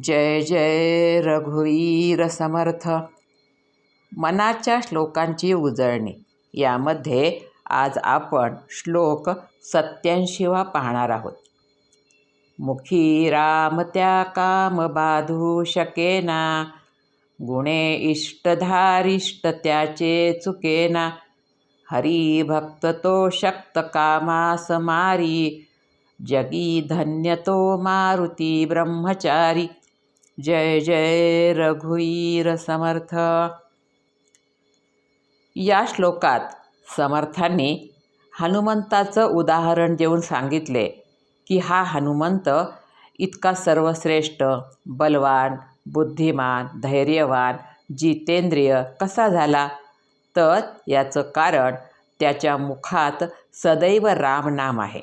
जय जय रघुवीर समर्थ. मनाच्या श्लोकांची उजळणी. यामध्ये आज आपण श्लोक सत्याऐंशीवा पाहणार आहोत. मुखी राम त्या काम बाधू शकेना गुणे इष्टधारिष्ट त्याचे चुकेना हरी भक्त तो शक्त कामास मारी. जगी धन्य तो मारुती ब्रह्मचारी. जय जय रघुवीर समर्थ या श्लोकात समर्थांनी हनुमंताचं उदाहरण देऊन सांगितले की हा हनुमंत इतका सर्वश्रेष्ठ बलवान बुद्धिमान धैर्यवान जितेंद्रिय कसा झाला? तर याचं कारण त्याच्या मुखात सदैव रामनाम आहे.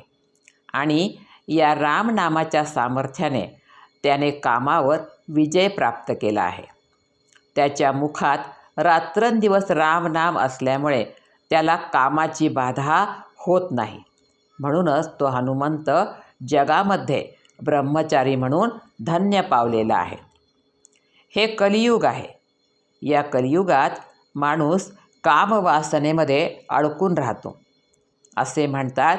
आणि या रामनामाच्या सामर्थ्याने त्याने कामावर विजय प्राप्त केला आहे. त्याच्या मुखात रात्रंदिवस रामनाम असल्यामुळे त्याला कामाची बाधा होत नाही. म्हणूनच तो हनुमंत जगामध्ये ब्रह्मचारी म्हणून धन्य पावलेला आहे. हे कलियुग आहे. या कलियुगात माणूस कामवासनेमध्ये अडकून राहतो. असे म्हणतात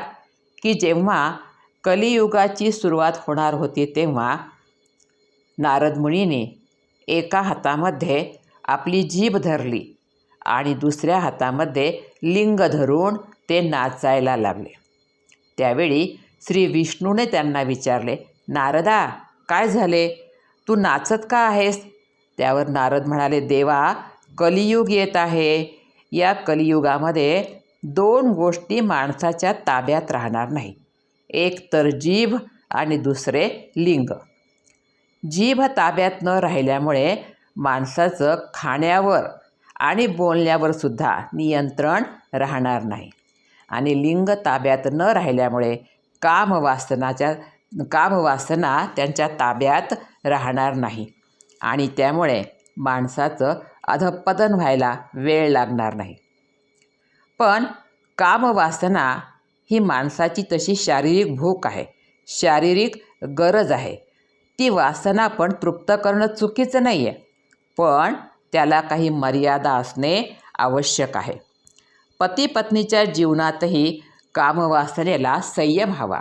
की जेव्हा कलियुगाची सुरुवात होणार होती तेव्हा नारद मुनीने एका हातामध्ये आपली जीभ धरली आणि दुसऱ्या हातामध्ये लिंग धरून ते नाचायला लागले. त्यावेळी श्री विष्णूने त्यांना विचारले नारदा काय झाले? तू नाचत का आहेस? त्यावर नारद म्हणाले देवा कलियुग येत आहे. या कलियुगामध्ये दोन गोष्टी माणसाच्या ताब्यात राहणार नाही. एक तर जीभ आणि दुसरे लिंग. जीभ ताब्यात न राहिल्यामुळे माणसाचं खाण्यावर आणि बोलण्यावर सुद्धा नियंत्रण राहणार नाही. आणि लिंग ताब्यात न राहिल्यामुळे कामवासनाच्या कामवासना त्यांच्या ताब्यात राहणार नाही. आणि त्यामुळे माणसाचं अधपतन व्हायला वेळ लागणार नाही. पण कामवासना ही माणसाची तशी शारीरिक भूक आहे. शारीरिक गरज आहे. ती वासना पण तृप्त करणं चुकीचं नाही आहे पण त्याला काही मर्यादा असणे आवश्यक आहे. पती पत्नीच्या जीवनातही कामवासनेला संयम हवा.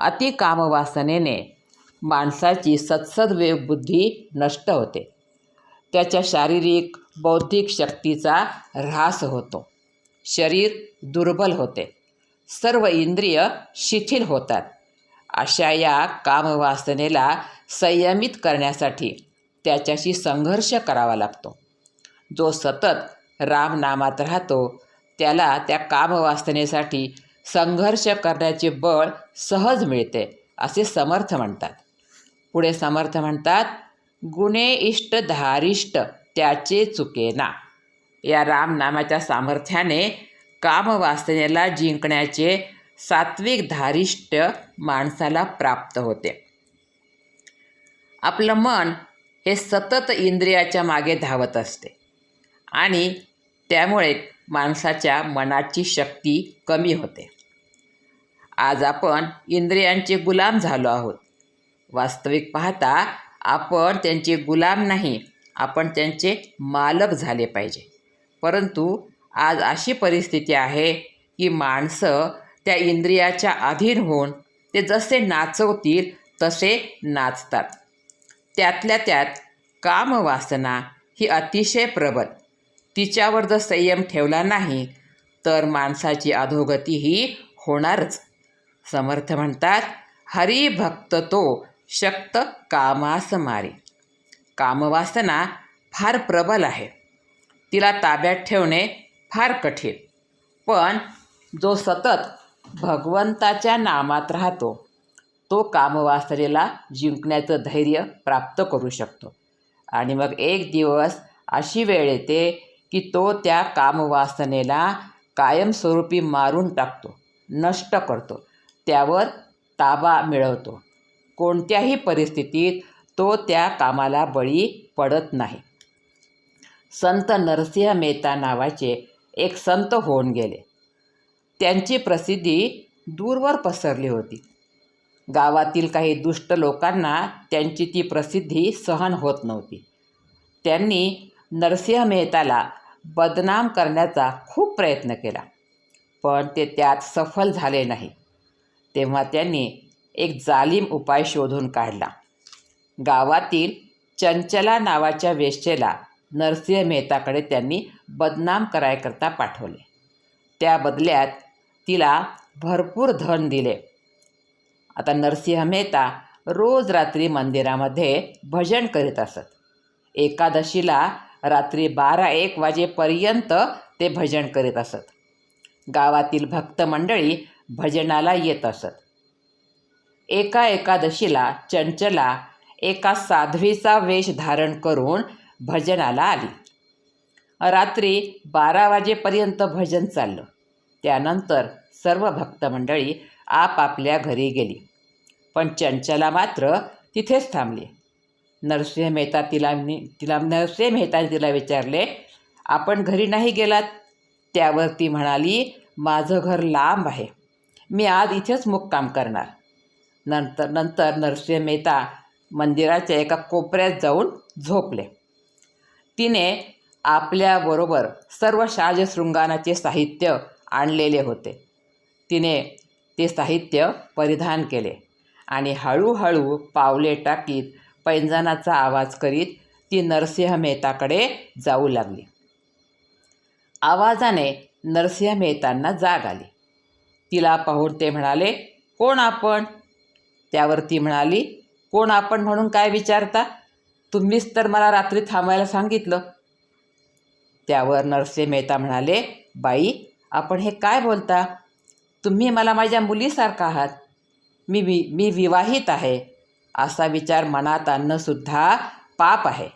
अति कामवासनेने माणसाची सत्सद बुद्धी नष्ट होते. त्याच्या शारीरिक बौद्धिक शक्तीचा ऱ्हास होतो. शरीर दुर्बल होते. सर्व इंद्रिय शिथिल होतात. अशा या कामवासनेला संयमित करण्यासाठी त्याच्याशी संघर्ष करावा लागतो. जो सतत रामनामात राहतो त्याला त्या कामवासनेसाठी संघर्ष करण्याचे बळ सहज मिळते असे समर्थ म्हणतात. पुढे समर्थ म्हणतात गुणे इष्ट धारिष्ट त्याचे चुकेना. या रामनामाच्या सामर्थ्याने कामवासनेला जिंकण्याचे सात्विक धारिष्ट माणसाला प्राप्त होते. आपलं मन हे सतत इंद्रियाच्या मागे धावत असते आणि त्यामुळे माणसाच्या मनाची शक्ती कमी होते. आज आपण इंद्रियांचे गुलाम झालो आहोत. वास्तविक पाहता आपण त्यांचे गुलाम नाही आपण त्यांचे मालक झाले पाहिजे. परंतु आज अशी परिस्थिती आहे की माणसं त्या इंद्रियाच्या अधीन होऊन ते जसे नाचवतील तसे नाचतात. त्यातल्या त्यात कामवासना ही अतिशय प्रबल. तिच्यावर जर संयम ठेवला नाही तर माणसाची अधोगती ही होणारच. समर्थ म्हणतात हरिभक्त तो शक्त कामास मारी कामवासना फार प्रबल आहे. तिला ताब्यात ठेवणे फार कठीण. पण जो सतत भगवंताच्या नामात राहतो. तो कामवासनेला जिंकण्याचं धैर्य प्राप्त करू शकतो. आणि मग एक दिवस अशी वेळ येते की तो त्या कामवासनेला कायमस्वरूपी मारून टाकतो नष्ट करतो. त्यावर ताबा मिळवतो. कोणत्याही परिस्थितीत तो त्या कामाला बळी पडत नाही. संत नरसिंह मेहता नावाचे एक संत होऊन गेले. त्यांची प्रसिद्धी दूरवर पसरली होती. गावातील काही दुष्ट लोकांना त्यांची ती प्रसिद्धी सहन होत नव्हती. त्यांनी नरसिंह मेहताला बदनाम करण्याचा खूप प्रयत्न केला पण ते त्यात सफल झाले नाही. तेव्हा त्यांनी एक जालीम उपाय शोधून काढला. गावातील चंचला नावाच्या वेश्येला नरसिंह मेहताकडे त्यांनी बदनाम करायकरता पाठवले. त्या बदल्यात तिला भरपूर धन दिले. आता नरसिंह मेहता रोज रात्री मंदिरामध्ये भजन करीत असत. एकादशीला रात्री बारा एक वाजेपर्यंत ते भजन करीत असत. गावातील भक्त मंडळी भजनाला येत असत. एका एकादशीला चंचला एका साध्वीचा वेश धारण करून भजनाला आली. रात्री बारा वाजेपर्यंत भजन चाललं. त्यानंतर सर्व भक्तमंडळी आपापल्या घरी गेली. पण चंचला मात्र तिथेच थांबली. नरसिंह मेहता तिला तिला नरसिंह मेहताने तिला विचारले आपण घरी नाही गेलात? त्यावर ती म्हणाली माझं घर लांब आहे. मी आज इथेच मुक्काम करणार. नंतर नंतर नरसिंह मेहता मंदिराच्या एका कोपऱ्यात जाऊन झोपले. तिने आपल्याबरोबर सर्व शाजशृंगानाचे साहित्य आणलेले होते. तिने ते साहित्य परिधान केले आणि हळूहळू पावले टाकीत पैंजणाचा आवाज करीत ती नरसिंह मेहताकडे जाऊ लागली. आवाजाने नरसिंह मेहतांना जाग आली. तिला पाहून ते म्हणाले कोण आपण? त्यावर ती म्हणाली कोण आपण म्हणून काय विचारता? तुम्हीच तर मला रात्री थांबायला सांगितलं. त्यावर नरसिंह मेहता म्हणाले बाई आपण हे काय बोलता? तुम्ही मला माझ्या मुलीसारखा आहात. मी वि मी विवाहित आहे. असा विचार मनात आणणंसुद्धा पाप आहे.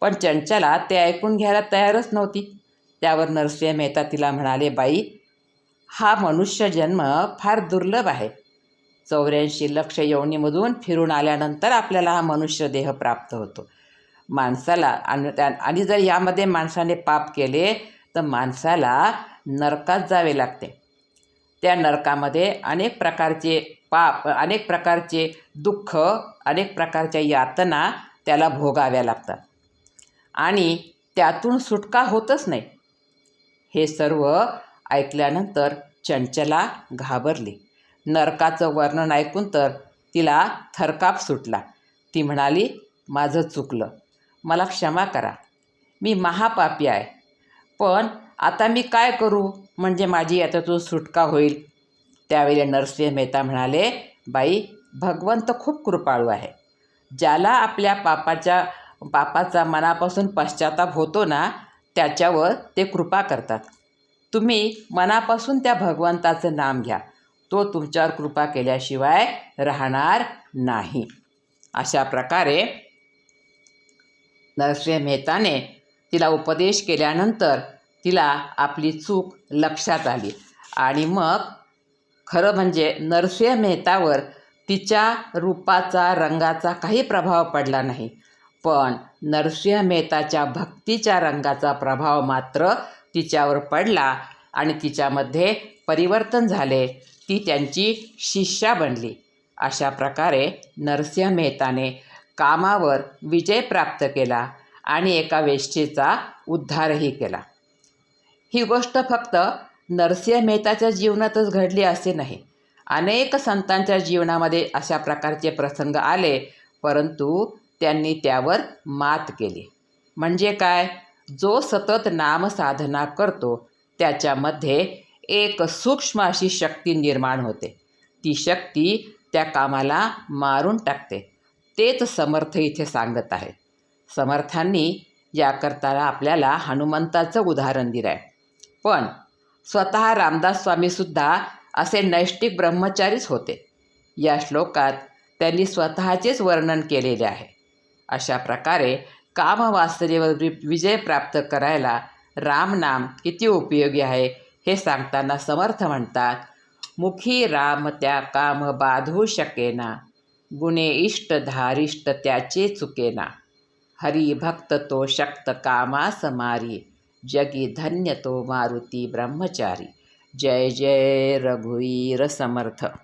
पण चंचला ते ऐकून घ्यायला तयारच नव्हती. त्यावर नरसिंह मेहता तिला म्हणाले बाई हा मनुष्य जन्म फार दुर्लभ आहे. चौऱ्याऐंशी लक्ष यवनीमधून फिरून आल्यानंतर आपल्याला हा मनुष्य देह प्राप्त होतो. माणसाला आणि त्या आणि जर यामध्ये माणसाने पाप केले तर माणसाला नरकात जावे लागते. त्या नरकामध्ये अनेक प्रकारचे पाप अनेक प्रकारचे दुःख अनेक प्रकारच्या यातना त्याला भोगाव्या लागतात. आणि त्यातून सुटका होतच नाही. हे सर्व ऐकल्यानंतर चंचला घाबरली. नरकाचं वर्णन ऐकून तर तिला थरकाप सुटला. ती म्हणाली माझं चुकलं. मला क्षमा करा. मी महापापी आहे. पण आता मी काय करू? म्हणजे माझी याच्यातून सुटका होईल. त्यावेळी नरसिंह मेहता म्हणाले बाई भगवंत खूप कृपाळू आहे. ज्याला आपल्या पापाच्या पापाचा मनापासून पश्चाताप होतो ना त्याच्यावर ते कृपा करतात. तुम्ही मनापासून त्या भगवंताचं नाम घ्या. तो तुमच्यावर कृपा केल्याशिवाय राहणार नाही. अशा प्रकारे नरसिंह मेहताने तिला उपदेश केल्यानंतर तिला आपली चूक लक्षात आली. आणि मग खरं म्हणजे नरसिंह मेहतावर तिच्या रूपाचा रंगाचा काही प्रभाव पडला नाही. पण नरसिंह मेहताच्या भक्तीच्या रंगाचा प्रभाव मात्र तिच्यावर पडला आणि तिच्यामध्ये परिवर्तन झाले. ती त्यांची शिष्या बनली. अशा प्रकारे नरसिंह मेहताने कामावर विजय प्राप्त केला आणि एका वेष्टीचा उद्धारही केला. ही गोष्ट फक्त नरसिंह मेहताच्या जीवनातच घडली असे नाही. अनेक संतांच्या जीवनामध्ये अशा प्रकारचे प्रसंग आले परंतु त्यांनी त्यावर मात केली. म्हणजे काय? जो सतत नामसाधना करतो त्याच्यामध्ये एक सूक्ष्म अशी शक्ती निर्माण होते. ती शक्ती त्या कामाला मारून टाकते. तेच समर्थ इथे सांगत आहे. समर्थांनी याकरता आपल्याला हनुमंताचं उदाहरण दिलं आहे पण स्वतः रामदास स्वामीसुद्धा असे नैष्टिक ब्रह्मचारीच होते. या श्लोकात त्यांनी स्वतःचेच वर्णन केलेले आहे. अशा प्रकारे कामवासनेवर विजय प्राप्त करायला रामनाम किती उपयोगी आहे हे सांगताना समर्थ म्हणतात मुखी राम त्या काम बाधू शकेना गुणे इष्ट धारिष्ट त्याचे चुकेना. हरी भक्त तो शक्त कामा समारी जगी धन्य तो मारुती ब्रह्मचारी। जय जय रघुवीर समर्थ।